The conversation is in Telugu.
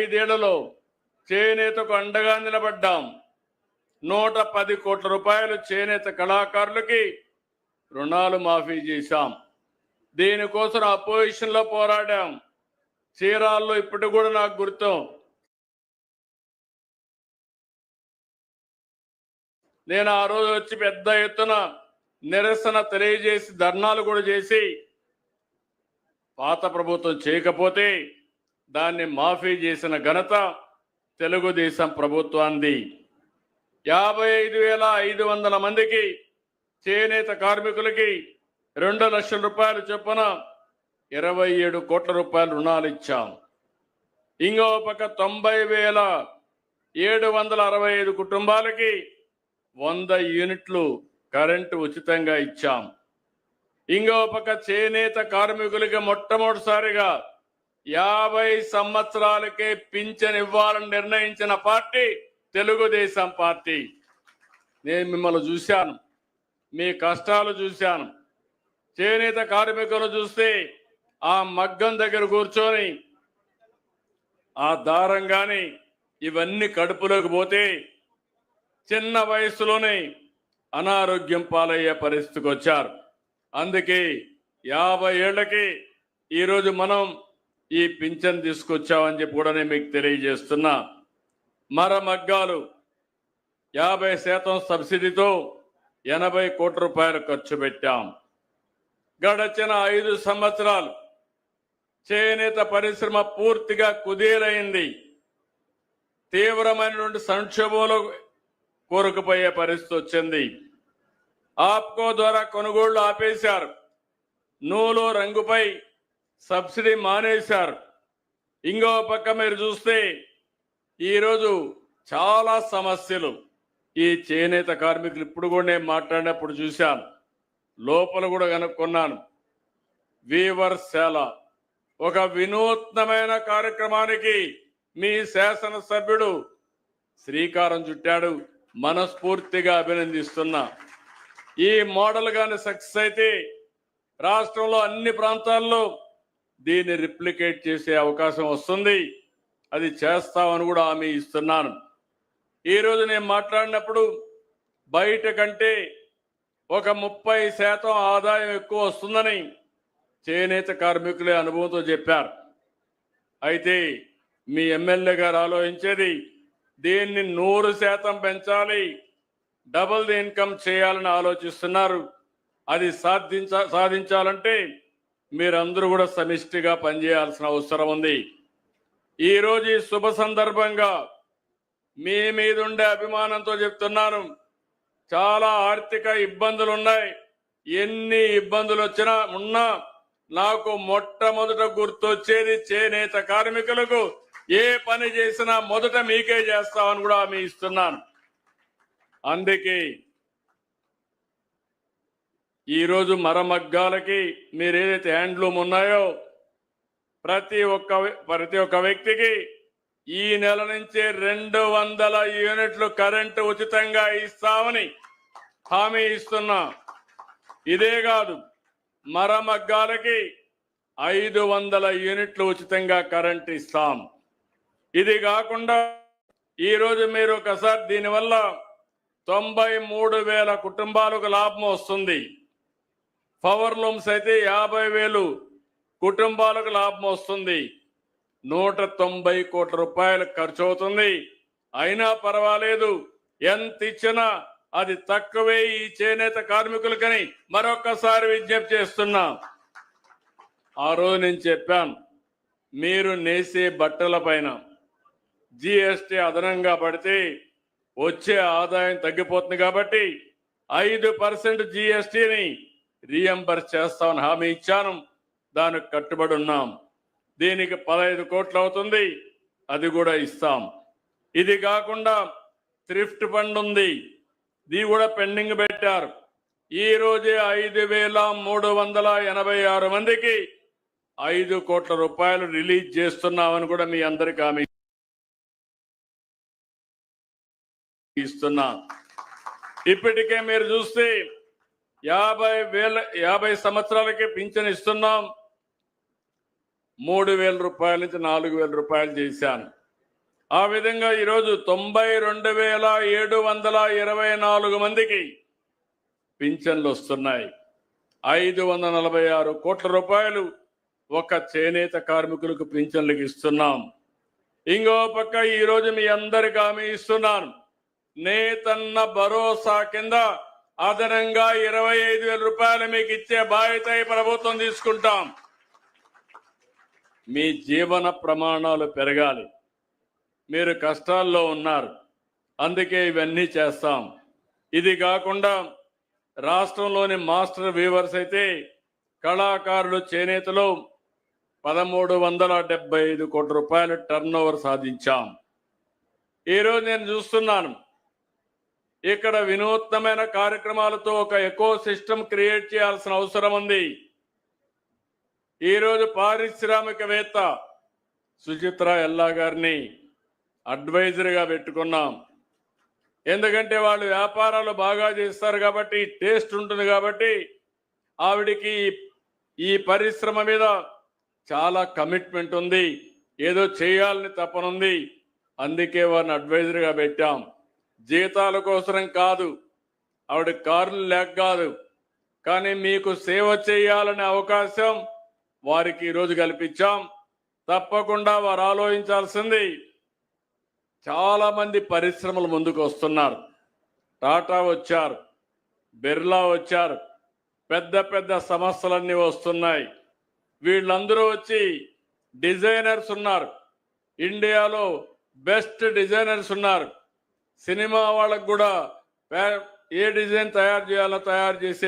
ఐదేళ్ళలో చేనేతకు అండగా నిలబడ్డాం. నూట పది కోట్ల రూపాయలు చేనేత కళాకారులకి రుణాలు మాఫీ చేశాం. దీనికోసం అపోజిషన్లో పోరాడాం. చీరాల్లో ఇప్పుడు కూడా నాకు గుర్తు. నేను ఆ రోజు వచ్చి పెద్ద ఎత్తున నిరసన తెలియజేసి ధర్నాలు కూడా చేసి పాత ప్రభుత్వం చేయకపోతే దాన్ని మాఫీ చేసిన ఘనత తెలుగుదేశం ప్రభుత్వాన్ని యాభై ఐదు వేల ఐదు వందల మందికి చేనేత కార్మికులకి రెండు లక్షల రూపాయలు చొప్పున ఇరవై ఏడు కోట్ల రూపాయలు రుణాలు ఇచ్చాం. ఇంకో పక్క తొంభై వేల ఏడు వందల అరవై ఐదు కుటుంబాలకి వంద యూనిట్లు కరెంటు ఉచితంగా ఇచ్చాం. ఇంకో పక్క చేనేత కార్మికులకి మొట్టమొదటిసారిగా యాభై సంవత్సరాలకే పింఛన్ ఇవ్వాలని నిర్ణయించిన పార్టీ తెలుగుదేశం పార్టీ. నేను మిమ్మల్ని చూశాను. మీ కష్టాలు చూశాను. చేనేత కార్మికులు చూస్తే ఆ మగ్గం దగ్గర కూర్చొని ఆ దారం కానీ ఇవన్నీ కడుపులోకి పోతే చిన్న వయసులోనే అనారోగ్యం పాలయ్యే పరిస్థితికి వచ్చారు. అందుకే యాభై ఏళ్ళకి ఈరోజు మనం ఈ పింఛన్ తీసుకొచ్చామని చెప్పి కూడా నేను మీకు తెలియజేస్తున్నా. మర మగ్గాలు యాభై శాతం సబ్సిడీతో ఎనభై కోట్ల రూపాయలు ఖర్చు పెట్టాం. గడచిన ఐదు సంవత్సరాలు చేనేత పరిశ్రమ పూర్తిగా కుదేలైంది. తీవ్రమైనటువంటి సంక్షోభంలో కోరుకుపోయే పరిస్థితి వచ్చింది. ఆప్కో ద్వారా కొనుగోళ్ళు ఆపేశారు. నూలు రంగుపై సబ్సిడీ మానేశారు. ఇంకో పక్క మీరు చూస్తే ఈరోజు చాలా సమస్యలు. ఈ చేనేత కార్మికులు ఇప్పుడు కూడా నేను మాట్లాడినప్పుడు చూశాను లోపల కూడా కనుక్కున్నాను. వీవర్శాల ఒక వినూత్నమైన కార్యక్రమానికి మీ శాసనసభ్యుడు శ్రీకారం చుట్టాడు. మనస్ఫూర్తిగా అభినందిస్తున్నా. ఈ మోడల్ కానీ సక్సెస్ అయితే రాష్ట్రంలో అన్ని ప్రాంతాల్లో దీన్ని రిప్లికేట్ చేసే అవకాశం వస్తుంది. అది చేస్తామని కూడా హామీ ఇస్తున్నాను. ఈరోజు నేను మాట్లాడినప్పుడు బయట కంటే ఒక ముప్పై శాతం ఆదాయం ఎక్కువ వస్తుందని చేనేత కార్మికులే అనుభవంతో చెప్పారు. అయితే మీ ఎమ్మెల్యే గారు ఆలోచించేది దీన్ని నూరు శాతం పెంచాలి డబుల్ ది ఇన్కమ్ చేయాలని ఆలోచిస్తున్నారు. అది సాధించ సాధించాలంటే మీరందరూ కూడా సమిష్టిగా పనిచేయాల్సిన అవసరం ఉంది. ఈరోజు ఈ శుభ సందర్భంగా మీ మీద ఉండే అభిమానంతో చెప్తున్నాను. చాలా ఆర్థిక ఇబ్బందులు ఉన్నాయి ఎన్ని ఇబ్బందులు వచ్చినా ఉన్నా నాకు మొట్టమొదట గుర్తొచ్చేది చేనేత కార్మికులకు ఏ పని చేసినా మొదట మీకే చేస్తామని కూడా హామీ ఇస్తున్నాను. అందుకే ఈరోజు మరమగ్గాలకి మీరు ఏదైతే హ్యాండ్లూమ్ ఉన్నాయో ప్రతి ఒక్క ప్రతి ఒక్క వ్యక్తికి ఈ నెల నుంచి రెండు వందల యూనిట్లు కరెంటు ఉచితంగా ఇస్తామని హామీ ఇస్తున్నా. ఇదే కాదు మరమగ్గాలకి ఐదు వందల యూనిట్లు ఉచితంగా కరెంట్ ఇస్తాం. ఇది కాకుండా ఈరోజు మీరు ఒకసారి దీనివల్ల తొంభై మూడు వేల కుటుంబాలకు లాభం వస్తుంది. పవర్ లూమ్స్ అయితే యాభై వేలు కుటుంబాలకు లాభం వస్తుంది. నూట తొంభై కోట్ల రూపాయలు ఖర్చు అవుతుంది. అయినా పర్వాలేదు. ఎంత ఇచ్చినా అది తక్కువే ఈ చేనేత కార్మికులకని మరొకసారి విజ్ఞప్తి చేస్తున్నా. ఆ రోజు నేను చెప్పాను మీరు నేసే బట్టల పైన జిఎస్టి అదనంగా పడితే వచ్చే ఆదాయం తగ్గిపోతుంది కాబట్టి ఐదు పర్సెంట్ జిఎస్టిని రీఎంబర్స్ చేస్తామని హామీ ఇచ్చాను. దానికి కట్టుబడి ఉన్నాం. దీనికి పదహైదు కోట్లు అవుతుంది. అది కూడా ఇస్తాం. ఇది కాకుండా థ్రిఫ్ట్ ఫండ్ ఉంది. ఇది కూడా పెండింగ్ పెట్టారు. ఈ రోజే ఐదు వేల మూడు వందల ఎనభై ఆరు మందికి ఐదు కోట్ల రూపాయలు రిలీజ్ చేస్తున్నామని కూడా మీ అందరికి హామీ ఇస్తున్నా. ఇప్పటికే మీరు చూస్తే యాభై వేల యాభై సంవత్సరాలకి పింఛన్ ఇస్తున్నాం. మూడు వేల రూపాయల నుంచి నాలుగు వేల రూపాయలు చేశాను. ఆ విధంగా ఈరోజు తొంభై రెండు వేల ఏడు వందల ఇరవై నాలుగు మందికి పింఛన్లు వస్తున్నాయి. ఐదు వందల నలభై ఆరు కోట్ల రూపాయలు ఒక చేనేత కార్మికులకు పింఛన్లకు ఇస్తున్నాం. ఇంకో పక్క ఈరోజు మీ అందరికి హామీ ఇస్తున్నాను. నేతన్న భరోసా కింద అదనంగా ఇరవై ఐదు వేల రూపాయలు మీకు ఇచ్చే బాధ్యత ప్రభుత్వం తీసుకుంటాం. మీ జీవన ప్రమాణాలు పెరగాలి. మీరు కష్టాల్లో ఉన్నారు. అందుకే ఇవన్నీ చేస్తాం. ఇది కాకుండా రాష్ట్రంలోని మాస్టర్ వీవర్స్ అయితే కళాకారులు చేనేతలు పదమూడు వందల డెబ్బై ఐదు కోట్ల రూపాయల టర్న్ ఓవర్ సాధించాం. ఈరోజు నేను చూస్తున్నాను. ఇక్కడ వినూత్నమైన కార్యక్రమాలతో ఒక ఎకో సిస్టమ్ క్రియేట్ చేయాల్సిన అవసరం ఉంది. ఈరోజు పారిశ్రామికవేత్త సుచిత్ర ఎల్లా గారిని అడ్వైజర్గా పెట్టుకున్నాం. ఎందుకంటే వాళ్ళు వ్యాపారాలు బాగా చేస్తారు కాబట్టి టేస్ట్ ఉంటుంది కాబట్టి ఆవిడికి ఈ పరిశ్రమ మీద చాలా కమిట్మెంట్ ఉంది. ఏదో చేయాలని తపనుంది అందుకే వారిని అడ్వైజర్గా పెట్టాం. జీతాల కోసరం కాదు. ఆవిడ కార్లు లేక కాదు. కానీ మీకు సేవ చేయాలనే అవకాశం వారికి ఈరోజు కల్పించాం. తప్పకుండా వారు ఆలోచించాల్సింది చాలా మంది పరిశ్రమలు ముందుకు వస్తున్నారు. టాటా వచ్చారు బిర్లా వచ్చారు పెద్ద పెద్ద సమస్యలన్నీ వస్తున్నాయి. వీళ్ళందరూ వచ్చి డిజైనర్స్ ఉన్నారు. ఇండియాలో బెస్ట్ డిజైనర్స్ ఉన్నారు. సినిమా వాళ్ళకు కూడా ఏ డిజైన్ తయారు చేయాలో తయారు చేసే